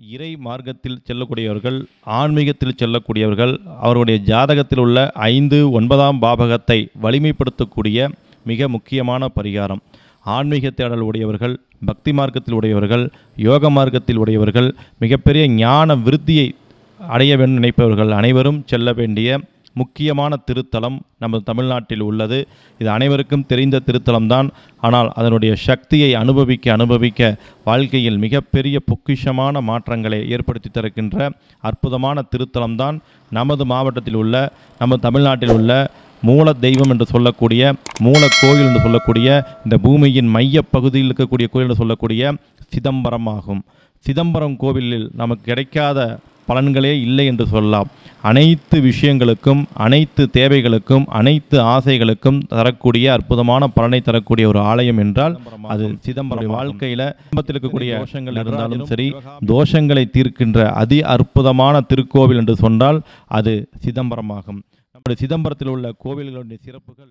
இறை மார்க்கத்தில் செல்லக்கூடியவர்கள் ஆன்மீகத்தில் செல்லக்கூடியவர்கள் அவருடைய ஜாதகத்தில் உள்ள ஐந்து ஒன்பதாம் பாபகத்தை வலிமைப்படுத்தக்கூடிய மிக முக்கியமான பரிகாரம். ஆன்மீக தேடல் உடையவர்கள் பக்தி மார்க்கத்தில் உடையவர்கள் யோக மார்க்கத்தில் உடையவர்கள் மிகப்பெரிய ஞான விருத்தியை அடைய வேண்டும் நினைப்பவர்கள் அனைவரும் செல்ல வேண்டிய முக்கியமான திருத்தலம் நமது தமிழ்நாட்டில் உள்ளது. இது அனைவருக்கும் தெரிந்த திருத்தலம்தான். ஆனால் அதனுடைய சக்தியை அனுபவிக்க அனுபவிக்க வாழ்க்கையில் மிகப்பெரிய பொக்கிஷமான மாற்றங்களை ஏற்படுத்தி தருகின்ற அற்புதமான திருத்தலம்தான் நமது மாவட்டத்தில் உள்ள நமது தமிழ்நாட்டில் உள்ள மூல தெய்வம் என்று சொல்லக்கூடிய மூல கோயில் என்று சொல்லக்கூடிய இந்த பூமியின் மைய பகுதியில் இருக்கக்கூடிய கோயில் என்று சொல்லக்கூடிய சிதம்பரம் ஆகும். சிதம்பரம் கோவிலில் நமக்கு கிடைக்காத பலன்களே இல்லை என்று சொல்லலாம். அனைத்து விஷயங்களுக்கும் அனைத்து தேவைகளுக்கும் அனைத்து ஆசைகளுக்கும் தரக்கூடிய அற்புதமான பலனை தரக்கூடிய ஒரு ஆலயம் என்றால் அது சிதம்பரம் வாழ்க்கையில் குடும்பத்தில் இருக்கக்கூடிய தோஷங்கள் இருந்தாலும் சரி. தோஷங்களை தீர்க்கின்ற அதி அற்புதமான திருக்கோவில் என்று சொன்னால் அது சிதம்பரமாகும். நம்முடைய சிதம்பரத்தில் உள்ள கோவில்களுடைய சிறப்புகள்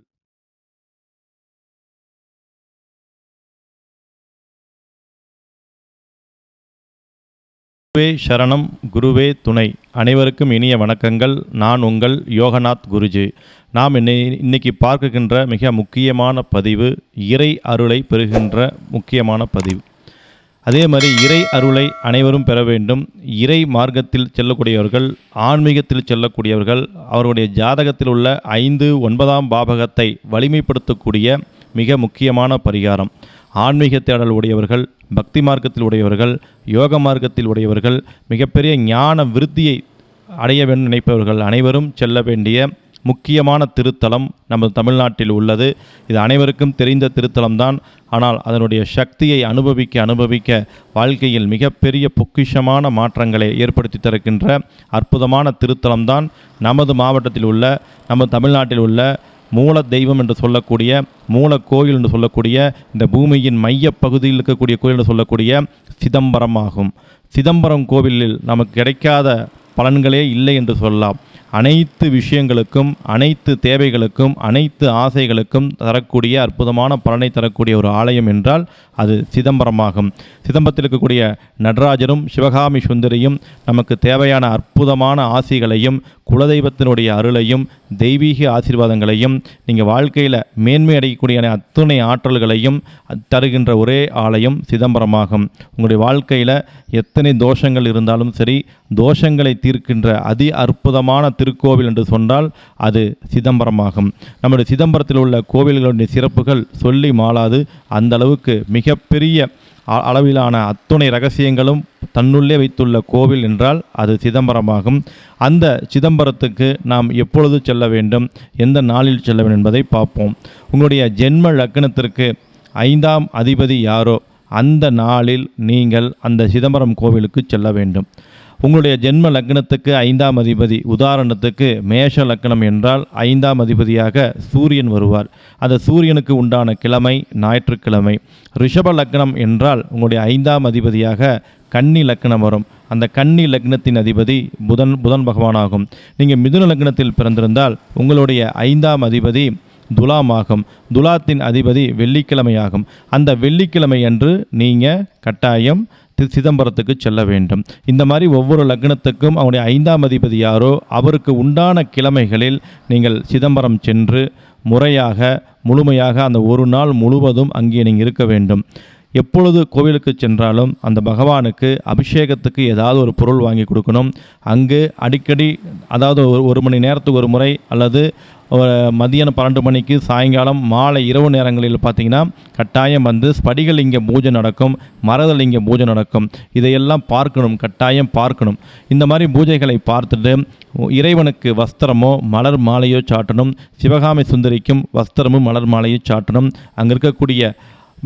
குருவே சரணம் குருவே துணை. அனைவருக்கும் இனிய வணக்கங்கள். நான் உங்கள் யோகநாத் குருஜி. நாம் இன்னை இன்னைக்கு பார்க்கின்ற மிக முக்கியமான பதிவு இறை அருளை பெறுகின்ற முக்கியமான பதிவு. அதே மாதிரி இறை அருளை அனைவரும் பெற வேண்டும். இறை மார்க்கத்தில் செல்லக்கூடியவர்கள் ஆன்மீகத்தில் செல்லக்கூடியவர்கள் அவருடைய ஜாதகத்தில் உள்ள ஐந்து ஒன்பதாம் பாபகத்தை வலிமைப்படுத்தக்கூடிய மிக முக்கியமான பரிகாரம். ஆன்மீக தேடல் உடையவர்கள் பக்தி மார்க்கத்தில் உடையவர்கள் யோக மார்க்கத்தில் உடையவர்கள் மிகப்பெரிய ஞான விருத்தியை அடைய வேண்டும் நினைப்பவர்கள் அனைவரும் செல்ல வேண்டிய முக்கியமான திருத்தலம் நமது தமிழ்நாட்டில் உள்ளது. இது அனைவருக்கும் தெரிந்த திருத்தலம்தான். ஆனால் அதனுடைய சக்தியை அனுபவிக்க அனுபவிக்க வாழ்க்கையில் மிகப்பெரிய பொக்கிஷமான மாற்றங்களை ஏற்படுத்தி தருகின்ற அற்புதமான திருத்தலம்தான். நமது மாவட்டத்தில் உள்ள நமது தமிழ்நாட்டில் உள்ள மூல தெய்வம் என்று சொல்லக்கூடிய மூல கோயில் என்று சொல்லக்கூடிய இந்த பூமியின் மையப்பகுதியில் இருக்கக்கூடிய கோயில் என்று சொல்லக்கூடிய சிதம்பரம் ஆகும் சிதம்பரம் கோவிலில் நமக்கு கிடைக்காத பலன்களே இல்லை என்று சொல்லலாம். அனைத்து விஷயங்களுக்கும் அனைத்து தேவைகளுக்கும் அனைத்து ஆசைகளுக்கும் தரக்கூடிய அற்புதமான பலனை தரக்கூடிய ஒரு ஆலயம் என்றால் அது சிதம்பரமாகும். சிதம்பரத்தில் இருக்கக்கூடிய நடராஜரும் சிவகாமி சுந்தரியும் நமக்கு தேவையான அற்புதமான ஆசைகளையும் குலதெய்வத்தினுடைய அருளையும் தெய்வீக ஆசீர்வாதங்களையும் நீங்கள் வாழ்க்கையில் மேன்மை அடையக்கூடிய அத்துணை ஆற்றல்களையும் தருகின்ற ஒரே ஆலயம் சிதம்பரமாகும். உங்களுடைய வாழ்க்கையில் எத்தனை தோஷங்கள் இருந்தாலும் சரி தோஷங்களை தீர்க்கின்ற அதி அற்புதமான திருக்கோவில் என்று சொன்னால் அது சிதம்பரமாகும். நம்முடைய சிதம்பரத்தில் உள்ள கோவில்களுடைய சிறப்புகள் சொல்லி மாளாது அந்த அளவுக்கு மிகப்பெரிய அளவிலான அத்துணை ரகசியங்களும் தன்னுள்ளே வைத்துள்ள கோவில் என்றால் அது சிதம்பரமாகும். அந்த சிதம்பரத்துக்கு நாம் எப்பொழுது செல்ல வேண்டும்? எந்த நாளில் செல்ல வேண்டும் என்பதை பார்ப்போம். உங்களுடைய ஜென்ம லக்னத்திற்கு ஐந்தாம் அதிபதி யாரோ? அந்த நாளில் நீங்கள் அந்த சிதம்பரம் கோவிலுக்கு செல்ல வேண்டும். உங்களுடைய ஜென்ம லக்னத்துக்கு ஐந்தாம் அதிபதி. உதாரணத்துக்கு மேஷ லக்னம் என்றால் ஐந்தாம் அதிபதியாக சூரியன் வருவார். அந்த சூரியனுக்கு உண்டான கிழமை ஞாயிற்றுக்கிழமை. ரிஷப லக்னம் என்றால் உங்களுடைய ஐந்தாம் அதிபதியாக கன்னி லக்னம் வரும். அந்த கன்னி லக்னத்தின் அதிபதி புதன் புதன் பகவானாகும். நீங்கள் மிதுன லக்னத்தில் பிறந்திருந்தால் உங்களுடைய ஐந்தாம் அதிபதி துலாமாகும். துலாத்தின் அதிபதி வெள்ளிக்கிழமையாகும். அந்த வெள்ளிக்கிழமை அன்று நீங்கள் கட்டாயம் தி- சிதம்பரத்துக்கு செல்ல வேண்டும். இந்த மாதிரி ஒவ்வொரு லக்னத்துக்கும் அவனுடைய ஐந்தாம் அதிபதி யாரோ அவருக்கு உண்டான கிழமைகளில் நீங்கள் சிதம்பரம் சென்று முறையாக முழுமையாக அந்த ஒரு நாள் முழுவதும் அங்கே நீங்கள் இருக்க வேண்டும். எப்பொழுது கோவிலுக்கு சென்றாலும் அந்த பகவானுக்கு அபிஷேகத்துக்கு ஏதாவது ஒரு பொருள் வாங்கி கொடுக்கணும். அங்கு அடிக்கடி அதாவது ஒரு ஒரு மணி நேரத்துக்கு ஒரு முறை அல்லது மதியானம் பன்னெண்டு மணிக்கு சாயங்காலம் மாலை இரவு நேரங்களில் பார்த்தீங்கன்னா கட்டாயம் வந்து ஸ்படிகலிங்க பூஜை நடக்கும் மரதலிங்க பூஜை நடக்கும். இதையெல்லாம் பார்க்கணும் கட்டாயம் பார்க்கணும். இந்த மாதிரி பூஜைகளை பார்த்துட்டு இறைவனுக்கு வஸ்திரமோ மலர் மாலையோ சாட்டணும். சிவகாமி சுந்தரிக்கும் வஸ்திரமும் மலர் மாலையோ சாட்டணும். அங்கே இருக்கக்கூடிய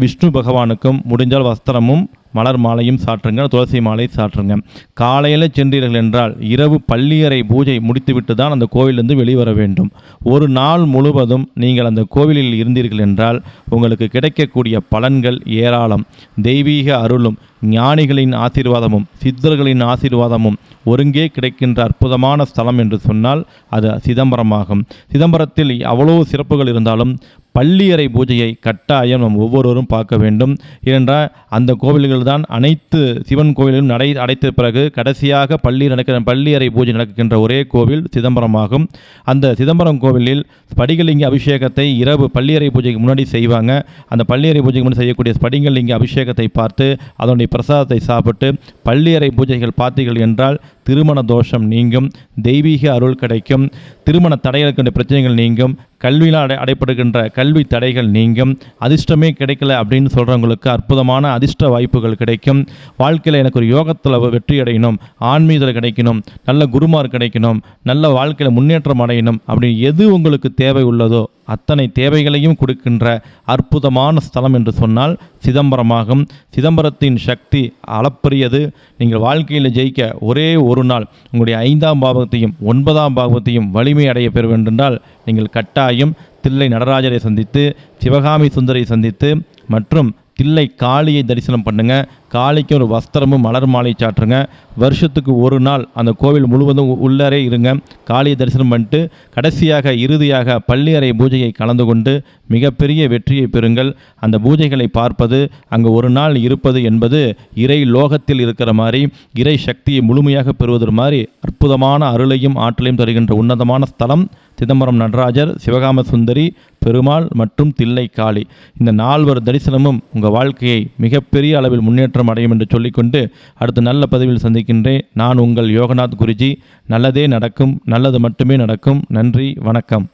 விஷ்ணு பகவானுக்கும் முடிஞ்சால் வஸ்திரமும் மலர் மாலையும் சாற்றுங்க துளசி மாலை சாற்றுங்க. காலையில் சென்றீர்கள் என்றால் இரவு பள்ளியறை பூஜை முடித்துவிட்டு தான் அந்த கோவிலிருந்து வெளிவர வேண்டும். ஒரு நாள் முழுவதும் நீங்கள் அந்த கோவிலில் இருந்தீர்கள் என்றால் உங்களுக்கு கிடைக்கக்கூடிய பலன்கள் ஏராளம். தெய்வீக அருளும் ஞானிகளின் ஆசீர்வாதமும் சித்தர்களின் ஆசீர்வாதமும் ஒருங்கே கிடைக்கின்ற அற்புதமான ஸ்தலம் என்று சொன்னால் அது சிதம்பரமாகும். சிதம்பரத்தில் அவ்வளோ சிறப்புகள் இருந்தாலும் பள்ளியறை பூஜையை கட்டாயம் நம் ஒவ்வொருவரும் பார்க்க வேண்டும். ஏனென்றால் அந்த கோவில்கள் தான் அனைத்து சிவன் கோவிலும் நடை அடைத்த பிறகு கடைசியாக பள்ளி நடக்கிற பள்ளியறை பூஜை நடக்கின்ற ஒரே கோவில் சிதம்பரமாகும் அந்த சிதம்பரம் கோவிலில் ஸ்படிகலிங்க அபிஷேகத்தை இரவு பள்ளியறை பூஜைக்கு முன்னாடி செய்வாங்க. அந்த பள்ளியறை பூஜைக்கு முன்னாடி செய்யக்கூடிய ஸ்படிகலிங்க அபிஷேகத்தை பார்த்து அதனுடைய பிரசாதத்தை சாப்பிட்டு பள்ளியறை பூஜைகள் பார்த்தீர்கள் என்றால் திருமண தோஷம் நீங்கும் தெய்வீக அருள் கிடைக்கும் திருமண தடைகளுக்கு பிரச்சனைகள் நீங்கும் கல்வியில் அடை அடைப்படுகின்ற கல்வி தடைகள் நீங்கும் அதிர்ஷ்டமே கிடைக்கல அப்படின்னு சொல்கிறவங்களுக்கு அற்புதமான அதிர்ஷ்ட வாய்ப்புகள் கிடைக்கும். வாழ்க்கையில் எனக்கு ஒரு யோகத்தில் வெற்றி அடையணும் ஆன்மீகத்தில் கிடைக்கணும் நல்ல குருமார் கிடைக்கணும் நல்ல வாழ்க்கையில் முன்னேற்றம் அடையணும் அப்படின்னு எது உங்களுக்கு தேவை உள்ளதோ அத்தனை தேவைகளையும் கொடுக்கின்ற அற்புதமான ஸ்தலம் என்று சொன்னால் சிதம்பரமாகும். சிதம்பரத்தின் சக்தி அளப்பரியது. நீங்கள் வாழ்க்கையில் ஜெயிக்க ஒரே ஒரு நாள் உங்களுடைய ஐந்தாம் பாவத்தையும் ஒன்பதாம் பாவத்தையும் வலிமை அடைய பெற வேண்டுமென்றால் நீங்கள் கட்டாயம் தில்லை நடராஜரை சந்தித்து சிவகாமி சுந்தரை சந்தித்து மற்றும் தில்லை காளியை தரிசனம் பண்ணுங்கள் காளிக்கு ஒரு வஸ்திரமும் மலர் மாலை சாற்றுங்க. வருஷத்துக்கு ஒரு நாள் அந்த கோவில் முழுவதும் உள்ளரே இருங்க. காளியை தரிசனம் பண்ணிட்டு கடைசியாக இறுதியாக பள்ளியறை பூஜையை கலந்து கொண்டு மிகப்பெரிய வெற்றியை பெறுங்கள். அந்த பூஜைகளை பார்ப்பது அங்கு ஒரு நாள் இருப்பது என்பது இறை லோகத்தில் இருக்கிற மாதிரி இறை சக்தியை முழுமையாக பெறுவது மாதிரி அற்புதமான அருளையும் ஆற்றலையும் தருகின்ற உன்னதமான ஸ்தலம் சிதம்பரம் நடராஜர் சிவகாம சுந்தரி பெருமாள் மற்றும் தில்லை காளி. இந்த நால்வர் தரிசனமும் உங்கள் வாழ்க்கையை மிகப்பெரிய அளவில் முன்னேற்றம் அடையும் என்று சொல்லிக்கொண்டு அடுத்த நல்ல பதிவில் சந்திக்கின்றேன். நான் உங்கள் யோகநாத் குருஜி. நல்லதே நடக்கும் நல்லது மட்டுமே நடக்கும். நன்றி வணக்கம்.